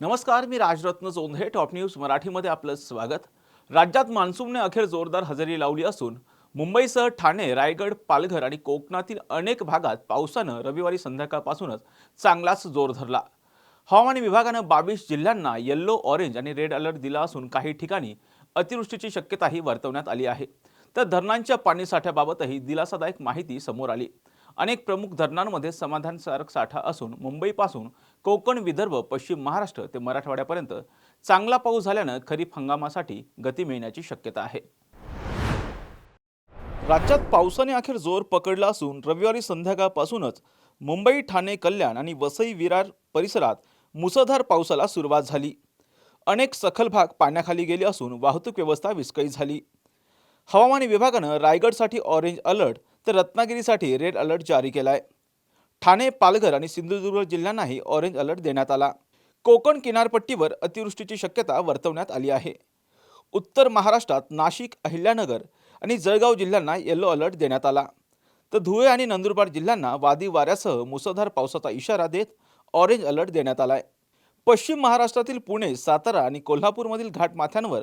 नमस्कार मी Rajratna Jondhe top news मराठीमध्ये आपलं स्वागत. राज्यात मान्सूनने अखेर जोरदार हजेरी लावली असून मुंबईसह ठाणे रायगड पालघर आणि कोकणातील अनेक भागात पावसानं रविवारी संध्याकाळपासूनच चांगलाच जोर धरला. हवामान विभागानं बावीस जिल्ह्यांना येल्लो ऑरेंज आणि रेड अलर्ट दिला असून काही ठिकाणी अतिवृष्टीची शक्यताही वर्तवण्यात आली आहे. तर धरणांच्या पाणीसाठ्याबाबतही दिलासादायक माहिती समोर आली. अनेक प्रमुख धरणांमध्ये समाधानकारक साठा असून मुंबईपासून कोकण विदर्भ पश्चिम महाराष्ट्र ते मराठवाड्यापर्यंत चांगला पाऊस झाल्यानं खरीप हंगामासाठी गती मिळण्याची शक्यता आहे. राज्यात पावसाने अखेर जोर पकडला असून रविवारी संध्याकाळपासूनच मुंबई ठाणे कल्याण आणि वसई विरार परिसरात मुसळधार पावसाला सुरुवात झाली. अनेक सखल भाग पाण्याखाली गेले असून वाहतूक व्यवस्था विस्कळीत झाली. हवामान विभागानं रायगडसाठी ऑरेंज अलर्ट तर रत्नागिरीसाठी रेड अलर्ट जारी केला आहे ठाणे पालघर आणि सिंधुदुर्ग जिल्ह्यांनाही ऑरेंज अलर्ट देण्यात आला. कोकण किनारपट्टीवर अतिवृष्टीची शक्यता वर्तवण्यात आली आहे. उत्तर महाराष्ट्रात नाशिक अहिल्यानगर आणि जळगाव जिल्ह्यांना येलो अलर्ट देण्यात आला. तर धुळे आणि नंदुरबार जिल्ह्यांना वादी वाऱ्यासह मुसळधार पावसाचा इशारा देत ऑरेंज अलर्ट देण्यात आला आहे पश्चिम महाराष्ट्रातील पुणे सातारा आणि कोल्हापूरमधील घाटमाथ्यांवर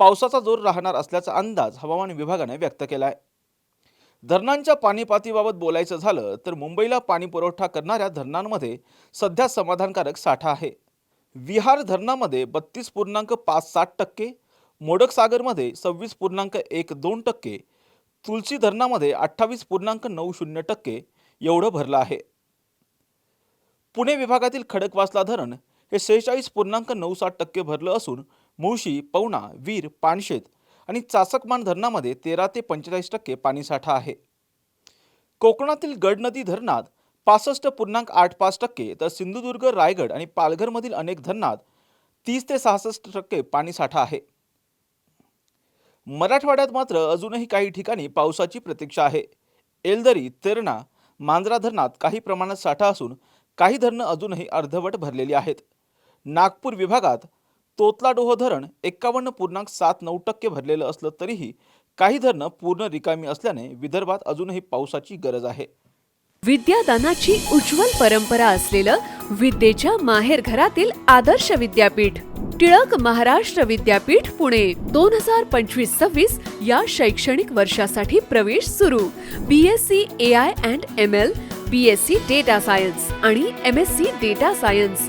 पावसाचा जोर राहणार असल्याचा अंदाज हवामान विभागाने व्यक्त केला आहे धरणांच्या पाणीपातीबाबत बोलायचं झालं तर मुंबईला पाणी पुरवठा करणाऱ्या धरणांमध्ये सध्या समाधानकारक साठा आहे. विहार धरणामध्ये बत्तीस पूर्णांक पाच सात टक्के मोडकसागरमध्ये सव्वीस पूर्णांक एक दोन टक्के तुलसी धरणामध्ये अठ्ठावीस पूर्णांक नऊ शून्य टक्के एवढं भरलं आहे. पुणे विभागातील खडकवासला धरण हे सेहेचाळीस पूर्णांक नऊ सात टक्के भरलं असून मुळशी पवना वीर पानशेत आणि चासकमान धरणामध्ये तेरा ते पंचेचाळीस टक्के पाणीसाठा आहे. कोकणातील गडनदी धरणात पासष्ट पूर्णांक आठ पाच टक्के तर सिंधुदुर्ग रायगड आणि पालघरमधील अनेक धरणात तीस ते सहासष्ट टक्के पाणीसाठा आहे. मराठवाड्यात मात्र अजूनही काही ठिकाणी पावसाची प्रतीक्षा आहे. एलदरी तेरणा मांजरा धरणात काही प्रमाणात साठा असून काही धरणं अजूनही अर्धवट भरलेली आहेत. नागपूर विभागात तोतलाडोह धरण एक्कावन्न पूर्णांक सात नऊ टक्के भरलेलं असलं तरीही काही धरणं पूर्ण रिकामी असल्याने विदर्भात अजूनही पावसाची गरज आहे. विद्यादानाची उज्ज्वल परंपरा असलेलं विद्येच्या माहेर घरातील आदर्श विद्यापीठ टिळक महाराष्ट्र विद्यापीठ पुणे. दोन हजार पंचवीस सव्वीस या शैक्षणिक वर्षासाठी प्रवेश सुरू. B S C A I and M L B S C data science आणि M S C data science